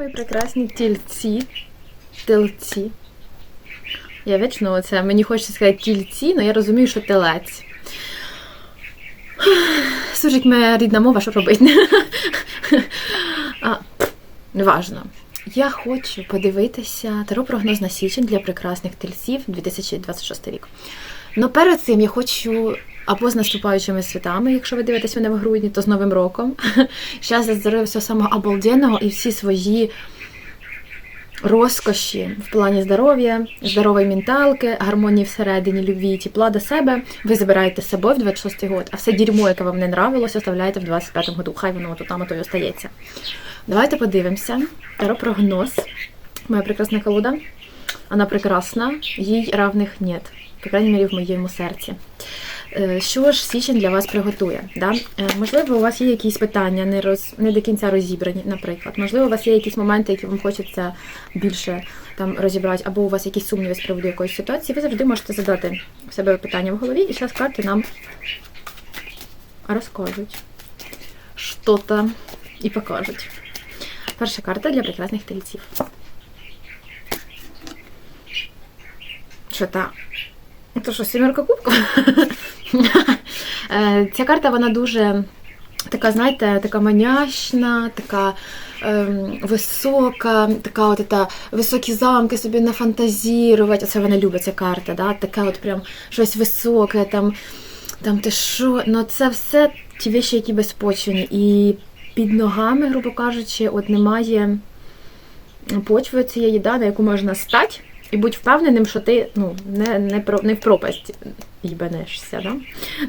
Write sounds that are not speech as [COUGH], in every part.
Мої прекрасні тільці. Тельці. Я вічно оце, мені хочеться сказати тільці, але я розумію, що телець. Служить моя рідна мова, що робити? неважно. Я хочу подивитися таро-прогноз на січень для прекрасних тельців 2026 рік. Ну перед цим я хочу або з наступаючими святами, якщо ви дивитесь мене в грудні, то з Новим роком. Зараз я здоров'я всього самого обалденного і всі свої розкоші в плані здоров'я, здорової менталки, гармонії всередині, любві і тепла до себе. Ви забираєте з собою в 26-й год, а все дерьмо, яке вам не нравилось, оставляєте в 25-му году. Хай воно тут там ото й остається. Давайте подивимося. Таро прогноз. Моя прекрасна колода. Вона прекрасна, їй равних нет. По крайній мірі, в моєму серці. Е, Що ж січень для вас приготує? Да? Е, Можливо, у вас є якісь питання, не роз не до кінця розібрані, наприклад. Можливо, у вас є якісь моменти, які вам хочеться більше там розібрати, або у вас якісь сумніви з приводу якоїсь ситуації. Ви завжди можете задати себе питання в голові, і зараз карти нам розкажуть що-то і покажуть. Перша карта для прекрасних тельців. Що та? То що, сімерка кубків? [LAUGHS] [LAUGHS] Е, Ця карта вона дуже така, знаєте, така манящна, така ем, висока, така от та високі замки собі нафантазірувати. Оце вона любить ця карта, да? таке от прям щось високе, там, там ти що. Ну це все ті віші, які безпочвені. І під ногами, грубо кажучи, от немає почви цієї, да, на яку можна стати. І будь впевненим, що ти ну, не, не, про, не в пропасть їбанешся. Да?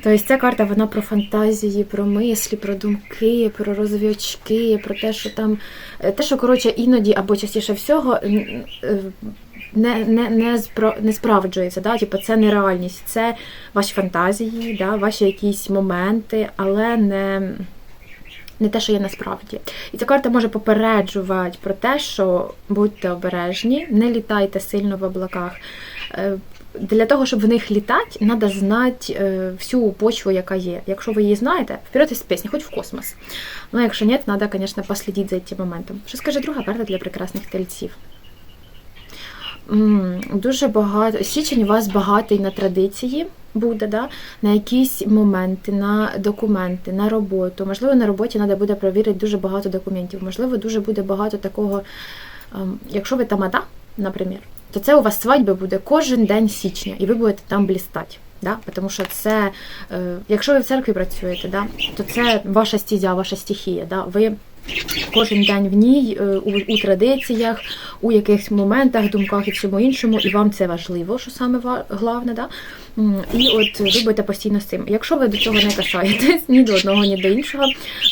Тобто ця карта вона про фантазії, про мислі, про думки, про розові очки, про те, що там, е, те, що коротше, іноді або частіше всього е, не, не, не, спро, не справджується. Да? Типу, це не реальність, це ваші фантазії, да? ваші якісь моменти, але не. Не те, що є насправді. І ця карта може попереджувати про те, що будьте обережні, не літайте сильно в облаках. Е, Для того, щоб в них літати, треба знати е, всю почву, яка є. Якщо ви її знаєте, вперед із пісні, хоч в космос. Ну, якщо ні, треба, звісно, послідити за цим моментом. Що скаже друга карта для прекрасних тельців? Дуже багато. Січень у вас багатий на традиції буде, да? на якісь моменти, на документи, на роботу. Можливо, на роботі треба буде перевірити дуже багато документів. Можливо, дуже буде багато такого. ем, Якщо ви тамада, наприклад, то це у вас свадьба буде кожен день січня, і ви будете там блістати. Да? Тому що це, е, якщо ви в церкві працюєте, да? то це ваша стізя, ваша стихія. Да? Ви кожен день в ній, е, у, у традиціях, у якихось моментах, думках і всьому іншому, і вам це важливо, що саме головне, да? І от ви будете постійно з цим. Якщо ви до цього не касаєтесь ні до одного, ні до іншого,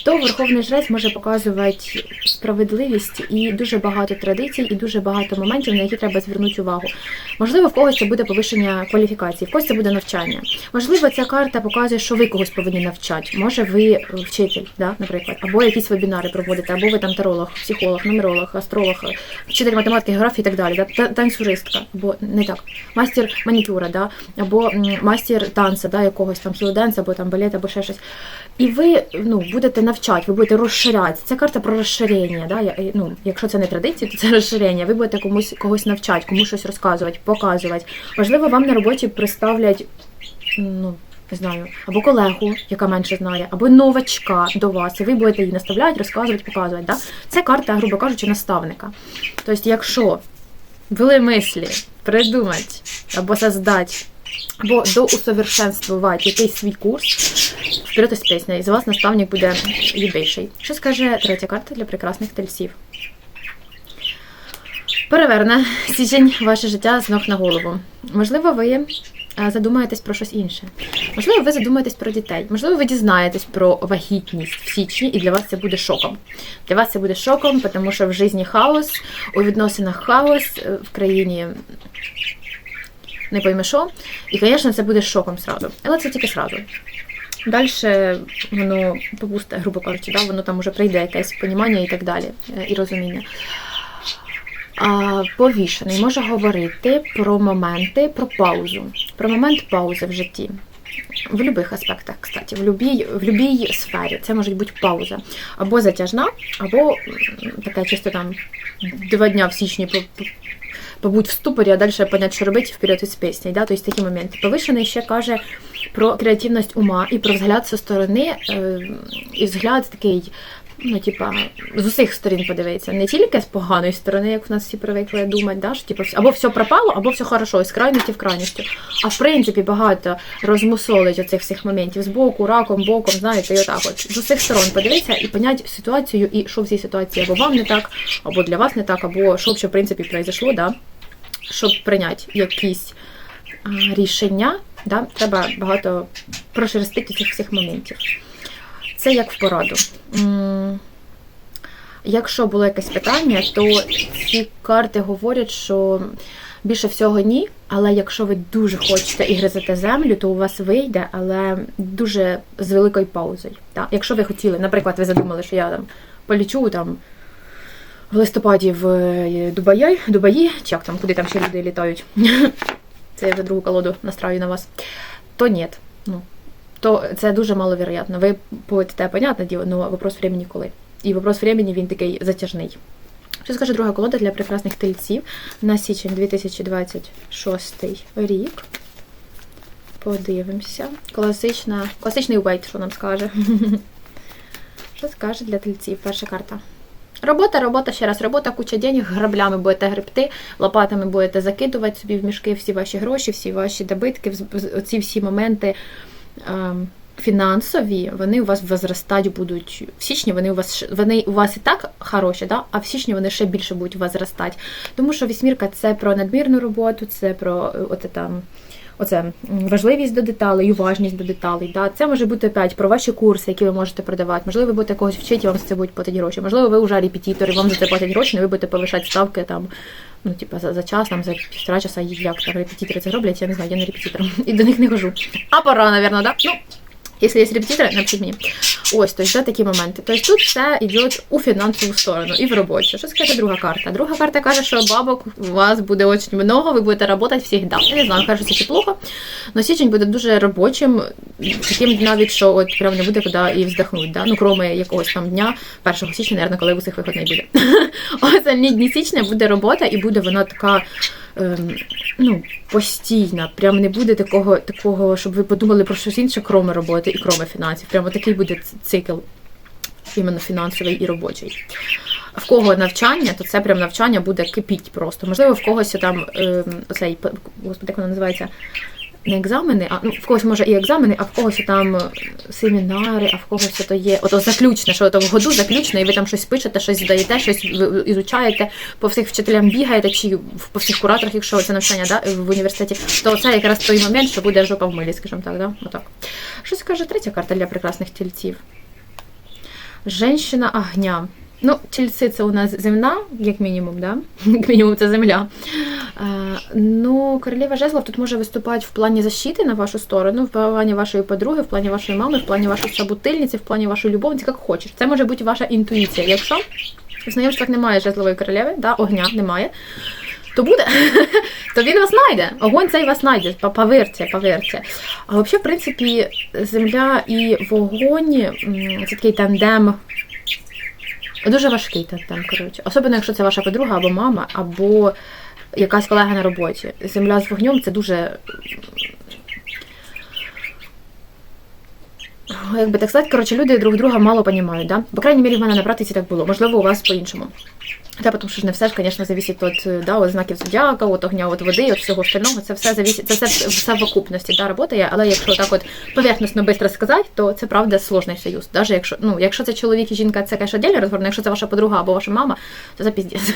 то Верховний Жрець може показувати справедливість і дуже багато традицій, і дуже багато моментів, на які треба звернути увагу. Можливо, в когось це буде повищення кваліфікації, в когось це буде навчання. Можливо, ця карта показує, що ви когось повинні навчати. Може, ви вчитель, да, наприклад, або якісь вебінари проводите, або ви там таролог, психолог, нумеролог, астролог, вчитель математики, географії і так далі. Да, танцюристка, або не так, мастер манікюра, да, або м, мастер танця, да, якогось там хілоденс, або там балет, або ще щось. І ви ну, будете навчати, ви будете розширяти. Це карта про розширення. Да? Ну, якщо це не традиція, то це розширення. Ви будете комусь когось навчати, комусь щось розказувати, показувати. Можливо, вам на роботі представлять, ну. Не знаю, або колегу, яка менше знає, або новачка до вас, і ви будете її наставляти, розказувати, показувати. Да? Це карта, грубо кажучи, наставника. Тобто, якщо були мислі придумати або создати, або доусовершенствувати якийсь свій курс, вперед із пісня, і з вас наставник буде єбейший. Що скаже третя карта для прекрасних тельців? Переверне січень ваше життя з ног на голову. Можливо, ви е, задумаєтесь про щось інше. Можливо, ви задумаєтесь про дітей. Можливо, ви дізнаєтесь про вагітність в січні, і для вас це буде шоком. Для вас це буде шоком, тому що в житті хаос, у відносинах хаос, е, в країні не пойми що. І, звісно, це буде шоком сразу. Але це тільки сразу. Далі воно попусте, грубо кажучи, да? воно там уже прийде якесь понімання і так далі, е, і розуміння. А, повішений може говорити про моменти, про паузу, про момент паузи в житті. В будь-яких аспектах, кстати, в любій, в любій сфері. Це може бути пауза. Або затяжна, або така чисто там два дня в січні побудь в ступорі, а далі понять, що робити, вперед із пісні. Да? Тобто такі моменти. Повишений ще каже про креативність ума і про взгляд зі сторони, е, і взгляд такий. Ну, типа, з усіх сторін подивитися, не тільки з поганої сторони, як в нас всі привикли думати, да, що типу, або все пропало, або все хорошо, з крайності в крайністю. А в принципі багато розмусолить оцих всіх моментів з боку, раком, боком, знаєте, і отак от з усіх сторон подивитися і поняти ситуацію, і що в цій ситуації або вам не так, або для вас не так, або що в принципі произошло, да, щоб прийняти якісь рішення, да, треба багато прошерстити цих всіх моментів. Це як в пораду. Якщо було якесь питання, то ці карти говорять, що більше всього ні. Але якщо ви дуже хочете і гризете землю, то у вас вийде, але дуже з великою паузою. Так? Якщо ви хотіли, наприклад, ви задумали, що я там полічу там в листопаді в е, Дубаї, Дубаї, чи як там, куди там ще люди літають. [LAUGHS] Це я вже другу колоду настраю на вас. То ні. Ну, то це дуже маловероятно. Ви полетите, понятне діло, але вопрос времени коли. І вопрос времени він такий затяжний. Що скаже друга колода для прекрасних тельців на січень 2026 рік. Подивимося. Класична, класичний вейт, що нам скаже. [LAUGHS] Що скаже для тельців? Перша карта. Робота, робота, ще раз, робота, куча денег, граблями будете гребти, лопатами будете закидувати собі в мішки всі ваші гроші, всі ваші добитки, оці всі моменти. Ем, фінансові, вони у вас возростати будуть. В січні вони у вас вони у вас і так хороші, да? а в січні вони ще більше будуть возростати. Тому що вісьмірка це про надмірну роботу, це про е, оце там. Оце важливість до деталей, уважність до деталей. Да? Це може бути опять про ваші курси, які ви можете продавати. Можливо, ви будете когось вчити, вам за це будуть платити гроші. Можливо, ви вже репетитор, і вам за це платять гроші, але ви будете повишати ставки там, ну, типа, за, за час, там, за півтора часа, як там репетитори це роблять, я не знаю, я не репетитор. [LAUGHS] І до них не хожу. А пора, напевно, да? Ну, Якщо є репетитори, напишіть мені. Ось, то це такі моменти. Тобто тут все йде у фінансову сторону і в роботі. Що скаже друга карта? Друга карта каже, що бабок у вас буде дуже много, ви будете працювати завжди. Я не знаю, каже, що це плохо. Но січень буде дуже робочим, таким навіть, що от прям не буде куди і вздохнути. Да? Ну, кроме якогось там дня, 1 січня, наверное, коли у всіх виходний буде. [LAUGHS] Остальні дні січня буде робота, і буде вона така. Ем, Ну, постійна, прям не буде такого, такого, щоб ви подумали про щось інше, кроме роботи і кроме фінансів. Прямо такий буде цикл, іменно фінансовий і робочий. В кого навчання, то це прям навчання буде кипіть просто. Можливо, в когось там ем, оцей, господи, як воно називається, не екзамени, а ну, в когось може і екзамени, а в когось там е, семінари, а в когось то є ото заключне, що то в году заключне, і ви там щось пишете, щось здаєте, щось ізучаєте, по всіх вчителям бігаєте, чи по всіх кураторах, якщо це навчання да, в університеті, то це якраз той момент, що буде жопа в милі, скажімо так, да? Отак. Що скаже третя карта для прекрасних тільців? Женщина огня. Ну, тільці це у нас земна, як мінімум, да? [LAUGHS] Як мінімум, це земля. Е, ну, королева жезлов тут може виступати в плані защити на вашу сторону, в плані вашої подруги, в плані вашої мами, в плані вашої собутильниці, в плані вашої любовниці, як хочеш. Це може бути ваша інтуїція. Якщо в знайомствах немає жезлової королеви, да, огня немає, то буде, [LAUGHS] то він вас знайде. Огонь цей вас знайде, повірте, повірте. А взагалі, в принципі, земля і вогонь це такий тандем. Дуже важкий тандем, коротше. Особливо, якщо це ваша подруга або мама, або якась колега на роботі. Земля з вогнем це дуже. Як би так сказати, коротше, люди друг друга мало розуміють, да? По крайній мірі, в мене на практиці так було. Можливо, у вас по-іншому. Та, тому що ж не все ж, звісно, зависить від да, от знаків зодіака, от огня, от води, от всього остального. Це все зависить, це все в совокупності да, роботає. Але якщо так от поверхностно швидко сказати, то це правда сложний союз. Даже якщо, ну, якщо це чоловік і жінка, це отдельний розговор, але якщо це ваша подруга або ваша мама, то це піздець.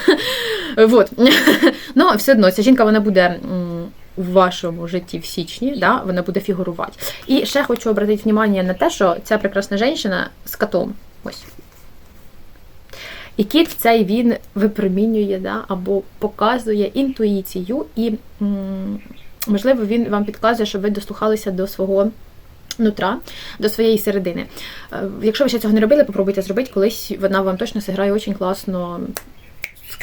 [LAUGHS] Вот. [LAUGHS] Ну, все одно, ця жінка вона буде. В вашому житті в січні, да, вона буде фігурувати. І ще хочу обратити увагу на те, що ця прекрасна жінка з котом. Ось. І кіт цей він випромінює да, або показує інтуїцію, і, можливо, він вам підказує, щоб ви дослухалися до свого нутра, до своєї середини. Е, Якщо ви ще цього не робили, попробуйте зробити, колись вона вам точно зіграє дуже класно,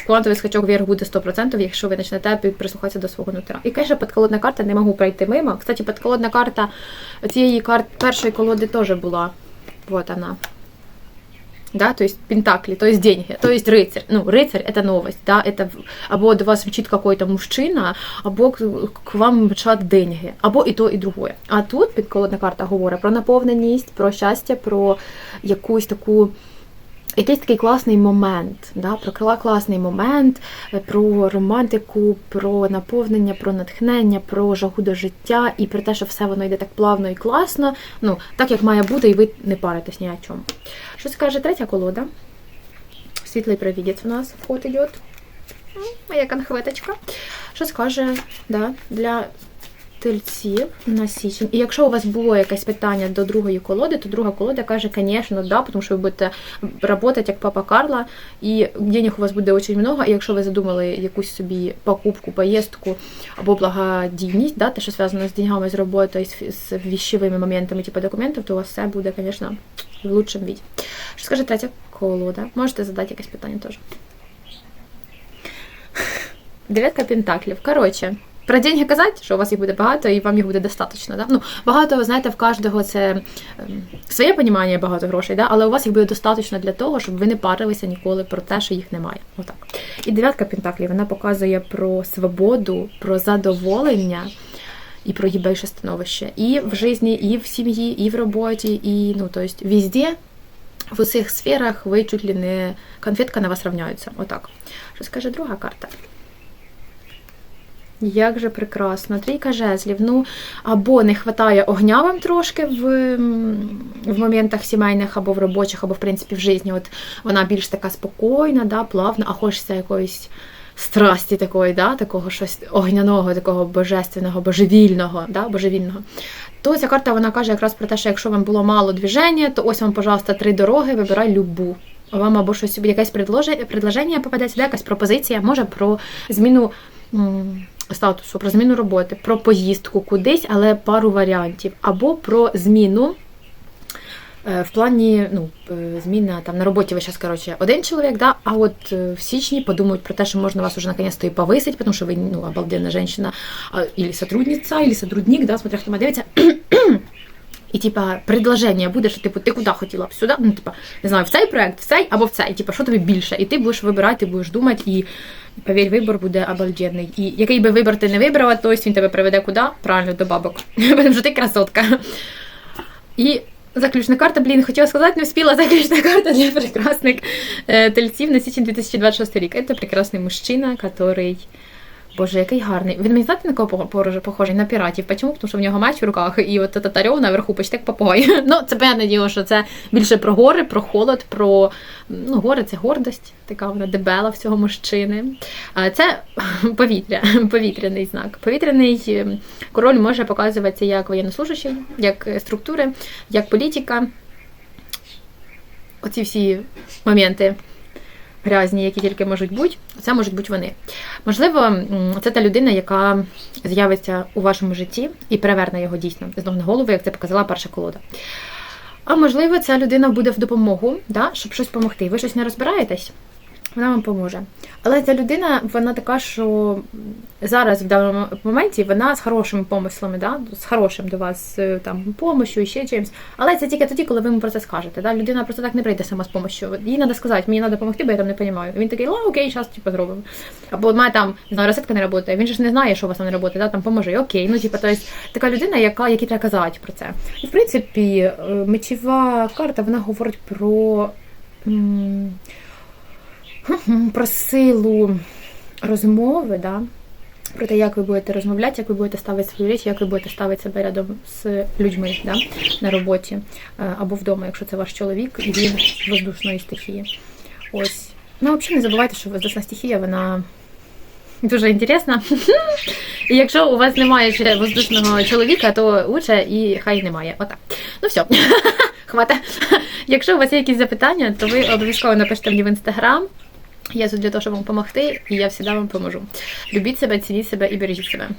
квантовий скачок вверх буде 100%, якщо ви почнете пі- прислухатися до свого нутра. І каже, підколодна карта не можу пройти мимо. Кстати, підколодна карта цієї карт першої колоди теж була. Вот вона. Да, то есть пентакли, то есть деньги, то есть рыцарь. Ну, рыцарь это новость, да, это в- або до вас мчить какой-то мужчина, або к, к вам мчать деньги, або і то, і другое. А тут підколодна карта говорить про наповненість, про щастя, про якусь таку. Якийсь такий класний момент, да, про класний момент, е, про романтику, про наповнення, про натхнення, про жагу до життя і про те, що все воно йде так плавно і класно, ну, так як має бути, і ви не паритесь ні о чому. Що скаже третя колода? Світлий провідець у нас вход идет. Моя конхветочка. Що скаже да, для тельців на січень? І якщо у вас було якесь питання до другої колоди, то друга колода каже, звісно, да, тому що ви будете працювати як папа Карла, і денег у вас буде дуже много, і якщо ви задумали якусь собі покупку, поїздку або благодійність, да, те, що зв'язано з деньгами, з роботою, з віщовими моментами, типу документів, то у вас все буде, звісно, в лучшому віді. Що скаже третя колода? Можете задати якесь питання теж. Дев'ятка пентаклів. Коротше, про деньги казати, що у вас їх буде багато і вам їх буде достатньо. Да? Ну, багато, знаєте, в кожного це ем, своє понімання багато грошей, да? але у вас їх буде достатньо для того, щоб ви не парилися ніколи про те, що їх немає. Отак. І дев'ятка пентаклів вона показує про свободу, про задоволення. І про їбейше становище. І в житті, і в сім'ї, і в роботі, і ну, то есть везде, в усіх сферах ви чуть ли не конфетка на вас равняються. Отак. Що скаже друга карта? Як же прекрасно. Трійка жезлів. Ну, або не вистачає огня вам трошки в, в моментах сімейних, або в робочих, або в принципі в житті. От вона більш така спокійна, да, плавна, а хочеться якоїсь страсті такої, да, такого щось огняного, такого божественного, божевільного, да, божевільного. То ця карта вона каже якраз про те, що якщо вам було мало движення, то ось вам, пожалуйста, три дороги, вибирай любу. Вам або щось якесь предложення попадеться, да, якась пропозиція, може про зміну статусу, про зміну роботи, про поїздку кудись, але пару варіантів, або про зміну. е, В плані ну, е, зміна там на роботі ви зараз, коротше, один чоловік, да, а от е, в січні подумають про те, що можна вас уже наконец-то і повисить, тому що ви ну, обалденна жінка, або сотрудниця, або сотрудник, да, смотря хто мене дивиться. І типа предложення буде, що типу ти куди хотіла? Ну, типа, не знаю, в цей проект, в цей або в цей. Типа, що тобі більше? І ти будеш вибирати, ти будеш думати, і повір, вибір буде обалденний. І який би вибір ти не вибрала, то ось він тебе приведе куди? Правильно, до бабок. [LAUGHS] Тому що ти красотка. І заключна карта, блін, хотіла сказати, не встигла заключна карта для прекрасних е, тельців на січень 2026 рік. Це прекрасний мужчина, який Боже, який гарний. Він мені знаєте, на кого похожий-? На піратів. Чому? Тому що в нього меч в руках, і от татарьов наверху почти як попугай. [LAUGHS] Ну, це понятне діло, що це більше про гори, про холод, про ну, гори це гордость, така вона дебела в цього мужчини. Це [LAUGHS] повітря, [LAUGHS] повітряний знак. Повітряний е, король може показуватися як воєннослужащий, як структури, як політика. Оці всі моменти грязні, які тільки можуть бути, це можуть бути вони. Можливо, це та людина, яка з'явиться у вашому житті і переверне його дійсно з ног на голову, як це показала перша колода. А можливо, ця людина буде в допомогу, да, щоб щось допомогти. Ви щось не розбираєтесь, вона вам поможе. Але ця людина, вона така, що зараз в даному моменті вона з хорошими помислами, да, з хорошим до вас е, там помощю і ще чимось. Але це тільки тоді, коли ви йому про це скажете. Да? Людина просто так не прийде сама з помощю. Їй треба сказати, мені треба допомогти, бо я там не розумію. Він такий, ла, окей, зараз типу, зробимо. Або має там, знаю, розетка не працює, він ж не знає, що у вас там не працює, да? там поможи, окей. Ну, типу, то есть, така людина, яка, якій треба казати про це. І в принципі, е, мечова карта вона говорить про. [LAUGHS] про силу розмови, да? про те, як ви будете розмовляти, як ви будете ставити свої речі, як ви будете ставити себе рядом з людьми да? на роботі е, або вдома, якщо це ваш чоловік, і він воздушної стихії. Ось. Ну, взагалі не забувайте, що воздушна стихія, вона дуже інтересна. [LAUGHS] І якщо у вас немає ще воздушного чоловіка, то лучше і хай немає. Отак. Ну все, [LAUGHS] хвата. Якщо у вас є якісь запитання, то ви обов'язково напишіть мені в інстаграм. Я тут для того, щоб вам допомогти, і я завжди вам поможу. Любіть себе, цініть себе і бережіть себе.